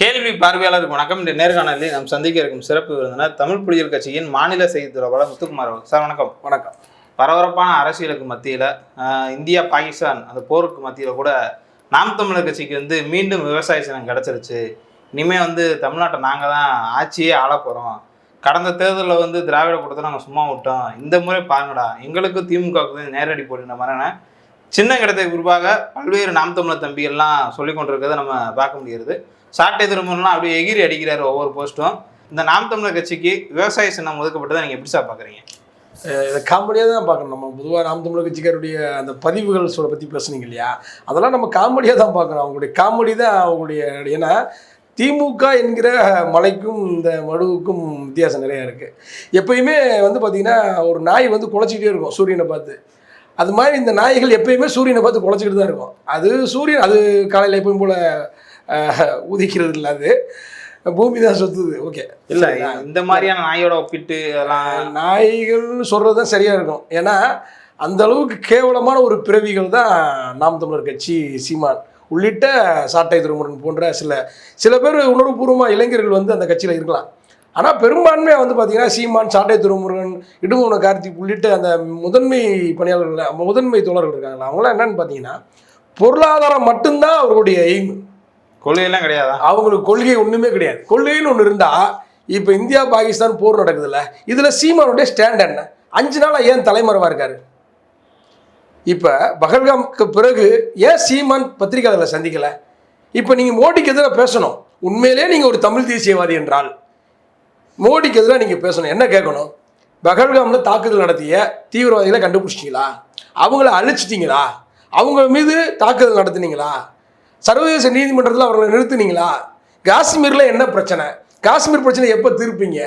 கேள்வி பார்வையாளருக்கு வணக்கம். இந்த நேர்காணலில் நாம் சந்திக்க இருக்கும் சிறப்பு விருந்தினர் தமிழ் புலிகள் கட்சியின் மாநில செய்தி தொடர்பாளர் முத்துக்குமார் அவர்கள். சார் வணக்கம். வணக்கம். பரபரப்பான அரசியலுக்கு மத்தியில் இந்தியா பாகிஸ்தான் அந்த போருக்கு மத்தியில் கூட நாம் தமிழர் கட்சிக்கு வந்து மீண்டும் விவசாய சின்னம் கிடச்சிருச்சு. இனிமேல் வந்து தமிழ்நாட்டை நாங்கள் தான் ஆட்சியே ஆள போகிறோம் கடந்த தேர்தலில் வந்து திராவிட கூட்டத்தை நாங்கள் சும்மா விட்டோம். இந்த முறை பாருங்கடா எங்களுக்கு திமுகவுக்கு நேரடி போட்டின மாதிரியான சின்ன இடத்துக்கு குறிப்பாக பல்வேறு நாம் தமிழர் தம்பிகள்லாம் சொல்லி கொண்டிருக்கிறத நம்ம பார்க்க முடிகிறது. சாட்டை திருமணம்லாம் அப்படியே எகிரி அடிக்கிறார் ஒவ்வொரு போஸ்ட்டும் இந்த நாம் தமிழர் கட்சிக்கு விவசாய சின்னம் ஒதுக்கப்பட்டதை நீங்கள் எப்படி சார் பார்க்குறீங்க இதை காமெடியாக தான் பார்க்கணும். நம்ம பொதுவாக நாம் தமிழர் கட்சிக்காருடைய அந்த பதிவுகள் சொல்ல பற்றி பேசுனீங்க இல்லையா? அதெல்லாம் நம்ம காமெடியாக தான் பார்க்குறோம். அவங்களுடைய காமெடி தான் அவங்களுடைய ஏன்னா திமுக என்கிற மலைக்கும் இந்த மடுவுக்கும் வித்தியாசம் நிறையா இருக்குது எப்பயுமே வந்து பார்த்திங்கன்னா ஒரு நாய் வந்து குலைச்சிக்கிட்டே இருக்கும் சூரியனை பார்த்து. அது மாதிரி இந்த நாய்கள் எப்பயுமே சூரியனை பார்த்து குலைச்சிக்கிட்டு தான் இருக்கும். அது சூரியன் அது காலையில் எப்பயும் போல் உதிக்கிறது இல்லை அது. பூமி தான் சுற்றுது ஓகே இல்ல இந்த மாதிரியான நாயோட ஒப்பிட்டு அதெல்லாம் நாய்கள்னு சொல்கிறது தான் சரியாக இருக்கும். ஏன்னா அந்த அளவுக்கு கேவலமான ஒரு பிறவிகள் தான் நாம் தமிழர் கட்சி சீமான். உள்ளிட்ட சாட்டை திருமுருகன் போன்ற சில சில பேர் உணர்வுபூர்வமாக இளைஞர்கள் வந்து அந்த கட்சியில் இருக்கலாம். ஆனால் பெரும்பான்மையாக வந்து பார்த்தீங்கன்னா சீமான் சாட்டை திருமுருகன் இடுமோன கார்த்திக் உள்ளிட்ட அந்த முதன்மை பணியாளர்கள் முதன்மை தோழர்கள் இருக்காங்களா அவங்களாம் என்னன்னு பார்த்தீங்கன்னா பொருளாதாரம் மட்டும்தான் அவர்களுடைய எய்ம் கொள்கையெல்லாம் கிடையாதா? அவங்களுக்கு கொள்கை ஒன்றுமே கிடையாது. கொள்கைன்னு ஒன்று இருந்தால் இப்போ இந்தியா பாகிஸ்தான் போர் நடக்குதுல்ல இதில் சீமானுடைய ஸ்டாண்ட் என்ன? அஞ்சு நாளாக ஏன் தலைமறைவாக இருக்காரு? இப்போ பகல்காம்க்கு பிறகு ஏன் சீமான் பத்திரிகையாளர்களை சந்திக்கலை? இப்போ நீங்கள் மோடிக்கு எதிராக பேசணும். உண்மையிலே நீங்கள் ஒரு தமிழ் தேசியவாதி என்றால் மோடிக்கு எதிராக நீங்கள் பேசணும். என்ன கேட்கணும்? பகல்காமில் தாக்குதல் நடத்திய தீவிரவாதிகளை கண்டுபிடிச்சிட்டீங்களா? அவங்கள அழிச்சிட்டிங்களா? அவங்க மீது தாக்குதல் நடத்துனீங்களா? சர்வதேச நீதிமன்றத்தில் அவர்களை நிறுத்துனீங்களா? காஷ்மீரில் என்ன பிரச்சனை? காஷ்மீர் பிரச்சனை எப்போ தீர்ப்பீங்க?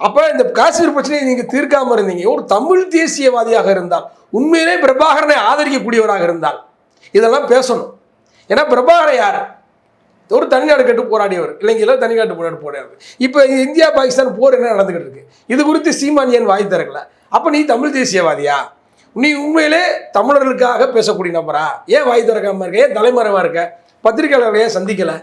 அப்போ இந்த காஷ்மீர் பிரச்சனையை நீங்கள் தீர்க்காமல் இருந்தீங்க. ஒரு தமிழ் தேசியவாதியாக இருந்தால் உண்மையிலே பிரபாகரனை ஆதரிக்கக்கூடியவராக இருந்தால் இதெல்லாம் பேசணும். ஏன்னா பிரபாகரன் யார்? ஒரு தனிநாடு கட்டு போராடியவர். இலங்கையில் தனிநாட்டு போராடி போராடியவர். இப்போ இந்தியா பாகிஸ்தான் போர் என்ன நடந்துகிட்டு இருக்கு? இது குறித்து சீமான் ஏன் வாய் திறக்கல? அப்போ நீ தமிழ் தேசியவாதியா? நீ உண்மையிலே தமிழர்களுக்காக பேசக்கூடிய நபரா? ஏன் வாய் திறக்காம இருக்க? ஏன் தலைமறைவா இருக்க? பத்திரிகையாளர்களை ஏன் சந்திக்கல?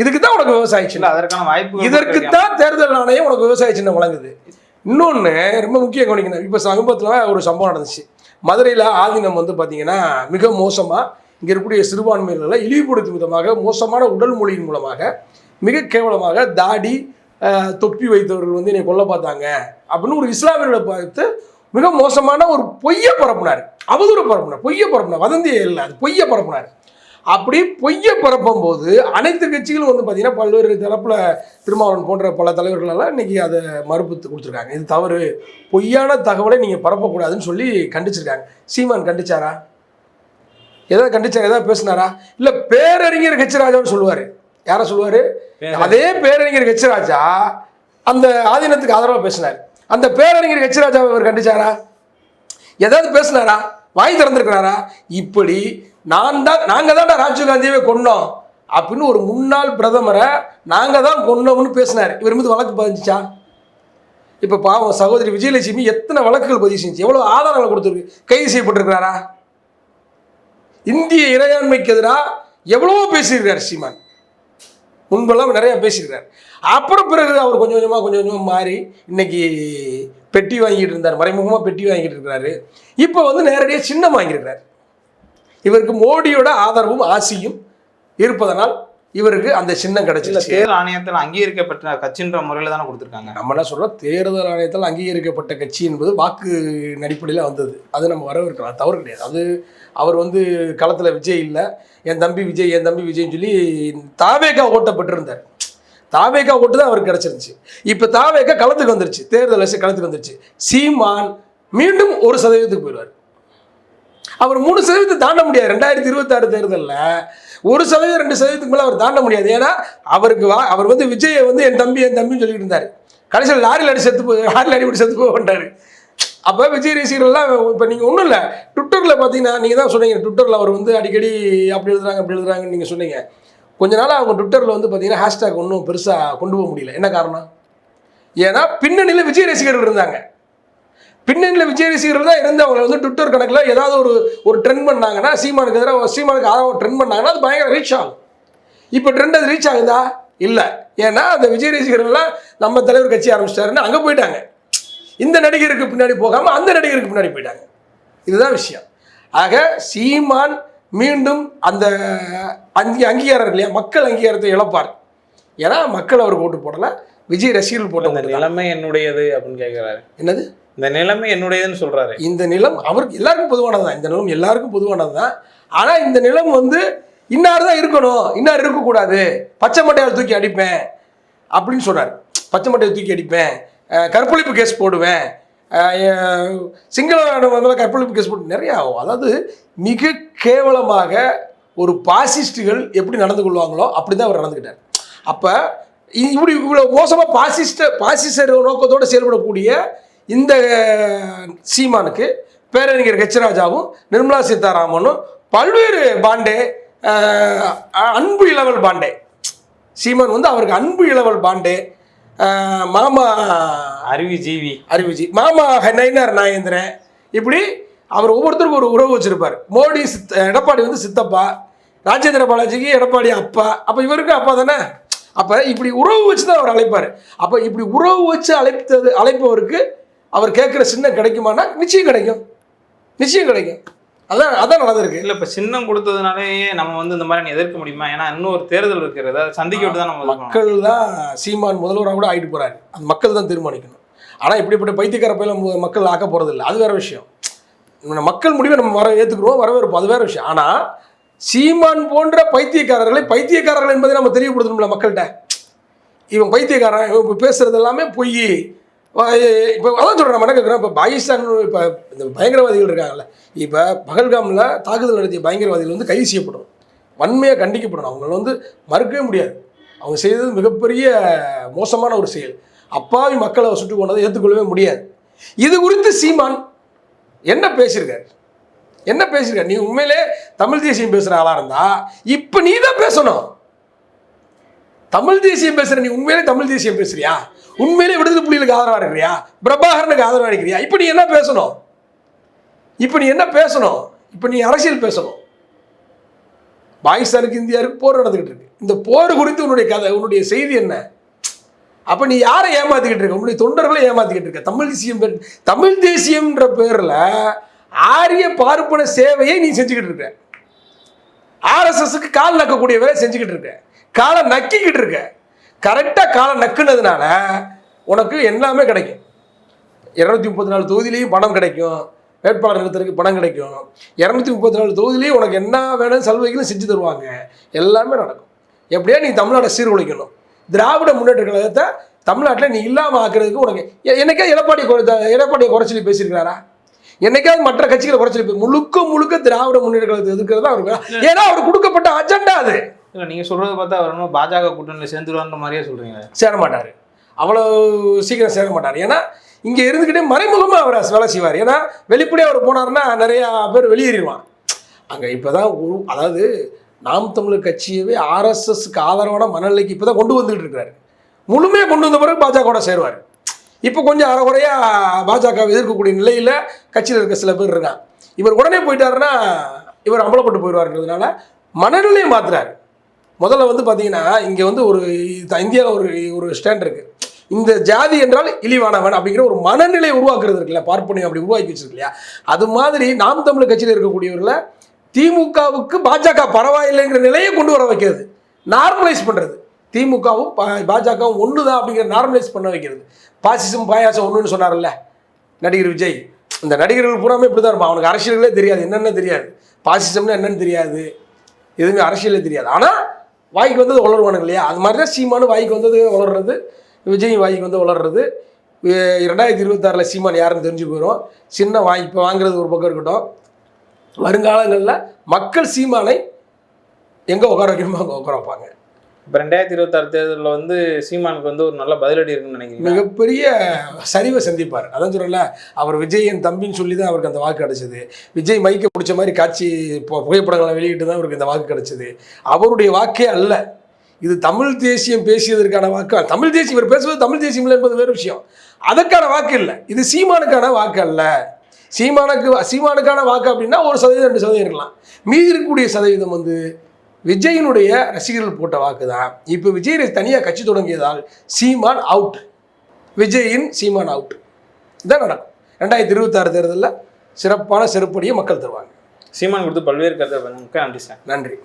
இதுக்கு தான் உனக்கு விவசாய சின்னம். அதற்கான வாய்ப்பு இதற்கு தான் தேர்தல் ஆணையம் உனக்கு விவசாய சின்னம் வழங்குது. இன்னொன்று ரொம்ப முக்கியம் கவனிக்கணும். இப்போ சமீபத்தில் ஒரு சம்பவம் நடந்துச்சு. மதுரையில் ஆதீனம் வந்து பார்த்தீங்கன்னா மிக மோசமாக இங்கே இருக்கக்கூடிய சிறுபான்மையினர்களை இழிவுபடுத்தும் விதமாக மோசமான உடல் மொழியின் மூலமாக மிக கேவலமாக தாடி தொப்பி வைத்தவர்கள் வந்து என்னை கொல்ல பார்த்தாங்க. அப்படின்னு ஒரு இஸ்லாமியர்களை பார்த்து மிக மோசமான ஒரு பொய்யை பரப்புனார். அவதூறு பரப்புனார். பொய்யை பரப்புனார். வதந்தியே இல்லை. அது பொய்யை பரப்புனார். அப்படி பொய்யை பரப்பும் போது அனைத்து கட்சிகளும் வந்து பார்த்தீங்கன்னா பல்வேறு தரப்பில் திருமாவளவன் போன்ற பல தலைவர்களெல்லாம் இன்றைக்கி அதை மறுப்பு கொடுத்துருக்காங்க. இது தவறு. பொய்யான தகவலை நீங்கள் பரப்பக்கூடாதுன்னு சொல்லி கண்டிச்சிருக்காங்க. சீமான் கண்டிச்சாரா? ஏதாவது கண்டிச்சாரா ஏதாவது பேசினாரா? இல்லை பேரறிஞர் ஹெச்ராஜான்னு சொல்லுவார். யாரை சொல்லுவார்? அதே பேரறிஞர் ஹெச்ராஜா அந்த ஆதீனத்துக்கு ஆதரவாக பேசினார். அந்த பேரறிஞர் ஹெச்ராஜாவை அவர் கண்டிச்சாரா? ஏதாவது பேசினாரா? வாய் திறந்திருக்கிறாரா? இப்படி நான் தான் நாங்கள் தான் ராஜீவ் காந்தியவே கொன்னோம். அப்படின்னு ஒரு முன்னாள் பிரதமரை நாங்கள் தான் கொன்னோம்னு பேசினார். இவர் மீது வழக்கு பதிஞ்சிச்சா? இப்போ பாவம் சகோதரி விஜயலட்சுமி எத்தனை வழக்குகள் பதிவு செஞ்சு எவ்வளோ ஆதாரங்கள் கொடுத்துருக்கு? கைது செய்யப்பட்டிருக்கிறாரா? இந்திய இறையாண்மைக்கு எதிராக எவ்வளவோ பேசியிருக்கார் சீமான். முன்பெல்லாம் நிறையா பேசியிருக்கார். அப்புறம் பிறகு அவர் கொஞ்சம் கொஞ்சமாக கொஞ்சம் கொஞ்சமாக மாறி இன்னைக்கு பெட்டி வாங்கிட்டு இருந்தார். மறைமுகமாக பெட்டி வாங்கிட்டு இருக்கிறாரு. இப்போ வந்து நேரடியாக சின்னம் வாங்கியிருக்கிறார். இவருக்கு மோடியோட ஆதரவும் ஆசியும் இருப்பதனால் இவருக்கு அந்த சின்னம் கிடைச்சிருச்சு. தேர்தல் ஆணையத்தில் அங்கீகரிக்கப்பட்ட கட்சின்ற முறையில தானே கொடுத்துருக்காங்க? நம்ம என்ன சொல்றோம் தேர்தல் ஆணையத்தால் அங்கீகரிக்கப்பட்ட கட்சி என்பது வாக்கு அடிப்படையில் வந்தது. அது நம்ம வரவேற்கிறோம். அது தவறு கிடையாது. அது அவர் வந்து களத்தில் விஜய் இல்லை. என் தம்பி விஜய் என் தம்பி விஜய்னு சொல்லி தாவேக்கா ஓட்டப்பட்டிருந்தார். தாவேக்கா ஓட்டு தான் அவருக்கு கிடச்சிருந்துச்சு. இப்போ தாவேக்கா களத்துக்கு வந்துருச்சு. தேர்தல் அரசு களத்துக்கு வந்துருச்சு. சீமான் மீண்டும் ஒரு சதவீதத்துக்கு போயிடுவார். அவர் மூணு சதவீதத்தை தாண்ட முடியாது. ரெண்டாயிரத்தி இருபத்தாறு தேர்தலில் ஒரு சதவீதம் ரெண்டு சதவீதத்துக்கு மேலே அவர் தாண்ட முடியாது. ஏன்னா அவருக்கு வா அவர் வந்து விஜயை வந்து என் தம்பி என் தம்பின்னு சொல்லிட்டு இருந்தார். கடைசியில் லாரியில் அடி செத்து போய் லாரியில் அடிபடி செத்து போய் அப்போ விஜய் ரசிகர்கள்லாம் இப்போ நீங்கள் ஒன்றும் இல்லை. ட்விட்டரில் பார்த்தீங்கன்னா நீங்கள் தான் சொன்னீங்க ட்விட்டரில் அவர் வந்து அடிக்கடி அப்படி எழுதுறாங்க அப்படி எழுதுறாங்கன்னு நீங்கள் சொன்னீங்க. கொஞ்ச நாள் அவங்க ட்விட்டரில் வந்து பார்த்தீங்கன்னா ஹேஷ்டேக் ஒன்றும் பெருசாக கொண்டு போக முடியல. என்ன காரணம்? ஏன்னா பின்னணியில் விஜய் ரசிகர்கள் இருந்தாங்க. பின்னணியில் விஜய் ரசிகர்கள் தான் இருந்து அவங்களை வந்து ட்விட்டர் கணக்கில் ஏதாவது ஒரு ஒரு ட்ரெண்ட் பண்ணாங்கன்னா சீமானுக்கு எதிராக சீமானுக்கு ஆதரவு ட்ரெண்ட் பண்ணாங்கன்னா அது பயங்கர ரீச் ஆகும். இப்போ ட்ரெண்ட் அது ரீச் ஆகுதா? இல்லை. ஏன்னா அந்த விஜய் ரசிகர்கள்லாம் நம்ம தலைவர் கட்சி ஆரம்பிச்சிட்டாருன்னு அங்கே போயிட்டாங்க. இந்த நடிகருக்கு பின்னாடி போகாமல் அந்த நடிகருக்கு பின்னாடி போயிட்டாங்க. இதுதான் விஷயம். ஆக சீமான் மீண்டும் அந்த அங்கி அங்கீகாரம் இல்லையா? மக்கள் அங்கீகாரத்தை இழப்பார். ஏன்னா மக்கள் அவருக்கு ஓட்டு போடல. விஜய் ரசிகர்கள் போட்ட நிலைமை என்னுடையது அப்படின்னு கேட்குறாரு என்னது? இந்த நிலைமை என்னுடையதுன்னு சொல்றாரு. இந்த நிலம் அவருக்கு எல்லாருக்கும் பொதுவானது தான் இந்த நிலம் எல்லாருக்கும் பொதுவானது தான் ஆனால் இந்த நிலம் வந்து இன்னார் தான் இருக்கணும். இன்னார் இருக்கக்கூடாது. பச்சை மட்டையால் தூக்கி அடிப்பேன் அப்படின்னு சொன்னார் பச்சை மட்டையை தூக்கி அடிப்பேன். கற்பழிப்பு கேஸ் போடுவேன். அஹ் சிங்கள மேலே கற்பழிப்பு கேஸ் போட்டு நிறையா ஆகும். அதாவது மிக கேவலமாக ஒரு பாசிஸ்டுகள் எப்படி நடந்து கொள்வாங்களோ அப்படி தான் அவர் நடந்துக்கிட்டார். அப்போ இப்படி இவ்வளோ மோசமாக பாசிஸ்ட பாசிச நோக்கத்தோடு செயல்படக்கூடிய இந்த சீமானுக்கு பேரறிஞர் ஹெச்ராஜாவும் நிர்மலா சீதாராமனும் பல்வேறு பாண்டே அன்பு இளவல் பாண்டே. சீமான் வந்து அவருக்கு அன்பு இளவல் பாண்டே. மாமா அருவி ஜீவி. அறிவுஜி மாமா நயினார் நாயேந்திரன் இப்படி அவர் ஒவ்வொருத்தருக்கும் ஒரு உறவு வச்சிருப்பார். மோடி சித்த எடப்பாடி வந்து சித்தப்பா ராஜேந்திர பாலாஜிக்கு எடப்பாடி அப்பா. அப்போ இவருக்கு அப்பா தானே? அப்போ இப்படி உறவு வச்சு தான் அவர் அழைப்பார். அப்போ இப்படி உறவு வச்சு அழைத்தது அழைப்பவருக்கு அவர் கேட்குற சின்னம் கிடைக்குமானா நிச்சயம் கிடைக்கும். நிச்சயம் கிடைக்கும். அதான் அதான் நடந்திருக்கு. இல்ல இப்ப சின்னம் கொடுத்ததுனாலேயே நம்ம வந்து இந்த மாதிரி எதிர்க்க முடியுமா? ஏன்னா இன்னும் ஒரு தேர்தல் இருக்கிறது. அதை சந்திக்க விட்டு தான் நம்ம. மக்கள் தான் சீமான் முதல்வராக கூட ஆகிட்டு போறாரு. அது மக்கள் தான் தீர்மானிக்கணும். ஆனால் இப்படிப்பட்ட பைத்தியக்கார பயில மு- மக்கள் ஆக்க போறது இல்லை அது வேற விஷயம். மக்கள் முடிவை நம்ம வர ஏற்றுக்குறோம் வரவேற்போம். அது வேற விஷயம். ஆனால் சீமான் போன்ற பைத்தியக்காரர்களை பைத்தியக்காரர்கள் என்பதை நம்ம தெரியப்படுத்தணும்ல மக்கள்கிட்ட. இவன் பைத்தியக்காரன் இவன் இப்போ பேசுறது எல்லாமே பொய். இப்போ அதான் சொல்கிறேன் நம்ம என்ன கேட்குறோம் இப்போ பாகிஸ்தான் இப்போ இந்த பயங்கரவாதிகள் இருக்காங்கல்ல இப்போ பகல்காமில் தாக்குதல் நடத்திய பயங்கரவாதிகள் வந்து கைது செய்யப்படும் வன்மையாக கண்டிக்கப்படணும். அவங்கள வந்து மறுக்கவே முடியாது. அவங்க செய்தது மிகப்பெரிய மோசமான ஒரு செயல். அப்பாவி மக்களை சுட்டு கொண்டதை ஏற்றுக்கொள்ளவே முடியாது. இது குறித்து சீமான் என்ன பேசியிருக்காரு? என்ன பேசியிருக்காரு? நீ உண்மையிலே தமிழ் தேசியம் பேசுகிற ஆளாக இருந்தால் இப்போ நீ தான் பேசணும். தமிழ் தேசியம் பேசுற நீ உண்மையிலே தமிழ் தேசியம் பேசுறியா? உண்மையிலே விடுதலை புலிகளுக்கு ஆதரவா இருக்கிறியா? பிரபாகரனுக்கு ஆதரவா இருக்கிறியா? இப்போ நீ என்ன பேசணும்? இப்போ நீ என்ன பேசணும்? இப்போ நீ அரசியல் பேசணும். பாகிஸ்தானுக்கு இந்தியாவுக்கு போர் நடந்துகிட்டு இருக்கு. இந்த போர் குறித்து உன்னுடைய கதை உன்னுடைய செய்தி என்ன? அப்போ நீ யாரை ஏமாத்திக்கிட்டு இருக்க? உன்னுடைய தொண்டர்களை ஏமாத்திக்கிட்டு இருக்க? தமிழ் தேசியம் பேர் தமிழ் தேசியம்ன்ற பேரில் ஆரிய பார்ப்பன சேவையை நீ செஞ்சுக்கிட்டு இருக்க. ஆர்எஸ்எஸ்க்கு கால் நக்கக்கூடிய வேலை செஞ்சுக்கிட்டு இருக்க. காலை நக்கிக்கிட்டு இருக்க. கரெக்டாக காலை நக்குனதுனால உனக்கு எல்லாமே கிடைக்கும். இரநூத்தி முப்பத்தி நாலு தொகுதியிலையும் பணம் கிடைக்கும். வேட்பாளர் நிறுத்தறதுக்கு பணம் கிடைக்கும். இரநூத்தி முப்பத்தி நாலு தொகுதியிலையும் உனக்கு என்ன வேணும் சலுகைகளும் செஞ்சு தருவாங்க. எல்லாமே நடக்கும். எப்படியா நீ தமிழ்நாட்டை சீர்குலைக்கணும். திராவிட முன்னேற்ற கழகத்தை தமிழ்நாட்டில் நீ இல்லாமல் ஆக்குறதுக்கு உனக்கு எ- என்னைக்கா எடப்பாடி எடப்பாடியை குறைச்சலி பேசியிருக்கிறாரா என்னைக்காவது மற்ற கட்சிகளை குறைச்சலி முழுக்க முழுக்க திராவிட முன்னேற்ற கழகத்தை எதிர்க்கிறது தான் அவருக்கு ஏன்னா அவர் கொடுக்கப்பட்ட அஜெண்டா அது. இல்லை நீங்கள் சொல்கிறத பார்த்தா அவர் இன்னும் பாஜக கூட்டணியில் சேர்ந்துருவான்ற மாதிரியே சொல்கிறீங்க சேர மாட்டார் அவ்வளோ சீக்கிரம் சேர மாட்டார் ஏன்னா இங்கே இருந்துக்கிட்டே மறைமுகமாக அவர் வேலை செய்வார். ஏன்னா வெளிப்படையாக அவர் போனாருன்னா நிறையா பேர் வெளியேறிடுவான் அங்கே இப்போ தான் ஒரு அதாவது நாம் தமிழர் கட்சியவே ஆர்எஸ்எஸ்க்கு ஆதரவான மனநிலைக்கு இப்போ தான் கொண்டு வந்துகிட்டு இருக்கிறாரு. முழுமையாக கொண்டு வந்த பிறகு பாஜகவோட சேருவார். இப்போ கொஞ்சம் அறகுறையாக பாஜக எதிர்க்கக்கூடிய நிலையில் கட்சியில் இருக்க சில பேர் இருக்கான் இவர் உடனே போயிட்டாருன்னா இவர் அம்பலப்பட்டு போயிடுவாருன்றதுனால மனநிலையை மாற்றுறாரு முதல்ல வந்து பார்த்தீங்கன்னா இங்கே வந்து ஒரு இந்தியாவில் ஒரு ஒரு ஸ்டாண்ட் இருக்குது இந்த ஜாதி என்றால் இழிவானவன் அப்படிங்கிற ஒரு மனநிலை உருவாக்குறது இருக்குல்ல பார்ப்பனையும் அப்படி உருவாக்கி வச்சிருக்கு இல்லையா? அது மாதிரி நாம் தமிழ் கட்சியில் இருக்கக்கூடியவர்களை திமுகவுக்கு பாஜக பரவாயில்லைங்கிற நிலையை கொண்டு வர வைக்கிறது. நார்மலைஸ் பண்ணுறது திமுகவும் பா- பாஜகவும் ஒன்று தான் அப்படிங்கிற நார்மலைஸ் பண்ண வைக்கிறது. பாசிசம் பாயாசம் ஒன்றுன்னு சொன்னார்ல நடிகர் விஜய். இந்த நடிகர்கள் பூராமே இப்படி தான் இருப்பான் அவனுக்கு அரசியல்களே தெரியாது. என்னென்ன தெரியாது. பாசிசம்னு என்னன்னு தெரியாது. எதுவுமே அரசியலே தெரியாது. ஆனால் வாய்க்கு வந்தது வளருவானுங்க இல்லையா? அது மாதிரி தான் சீமானு வாய்க்கு வந்தது வளர்றது விஜய் வாய்க்கு வந்து வளர்றது. ரெண்டாயிரத்தி இருபத்தாறில் சீமான் யாருன்னு தெரிஞ்சு போயிடும் சின்ன வாய் இப்போ வாங்குறது ஒரு பக்கம் இருக்கட்டும். வருங்காலங்களில் மக்கள் சீமானை எங்கே உட்கார வைக்கணுமோ அங்கே உட்கார வைப்பாங்க. இப்போ ரெண்டாயிரத்தி இருபத்தாறு தேர்தலில் வந்து சீமானுக்கு வந்து ஒரு நல்ல பதிலடி இருக்குன்னு நினைக்கிறேன் மிகப்பெரிய சரிவை சந்திப்பார். அதான் சொல்கிறல அவர் விஜய் என் தம்பின்னு சொல்லி தான் அவருக்கு அந்த வாக்கு கிடைச்சது. விஜய் மைக்க பிடிச்ச மாதிரி காட்சி புகைப்படங்களை வெளியிட்டு தான் அவருக்கு இந்த வாக்கு கிடைச்சது. அவருடைய வாக்கே அல்ல. இது தமிழ் தேசியம் பேசியதற்கான வாக்கு தமிழ் தேசியம் இவர் பேசுவது தமிழ் தேசியம் இல்லை என்பது வேறு விஷயம். அதற்கான வாக்கு இல்லை. இது சீமானுக்கான வாக்கு அல்ல. சீமானுக்கு சீமானுக்கான வாக்கு அப்படின்னா ஒரு சதவீதம் ரெண்டு சதவீதம் இருக்கலாம். மீதி இருக்கக்கூடிய சதவீதம் வந்து விஜயினுடைய ரசிகர்கள் போட்ட வாக்கு தான் இப்போ விஜய் தனியாக கட்சி தொடங்கியதால் சீமான் அவுட் விஜயின் சீமான் அவுட் இதான் நடக்கும். ரெண்டாயிரத்தி இருபத்தாறு தேர்தலில் சிறப்பான செருப்படியை மக்கள் தருவாங்க. சீமான் கொடுத்து பல்வேறு கருத்தை நன்றி சார். நன்றி.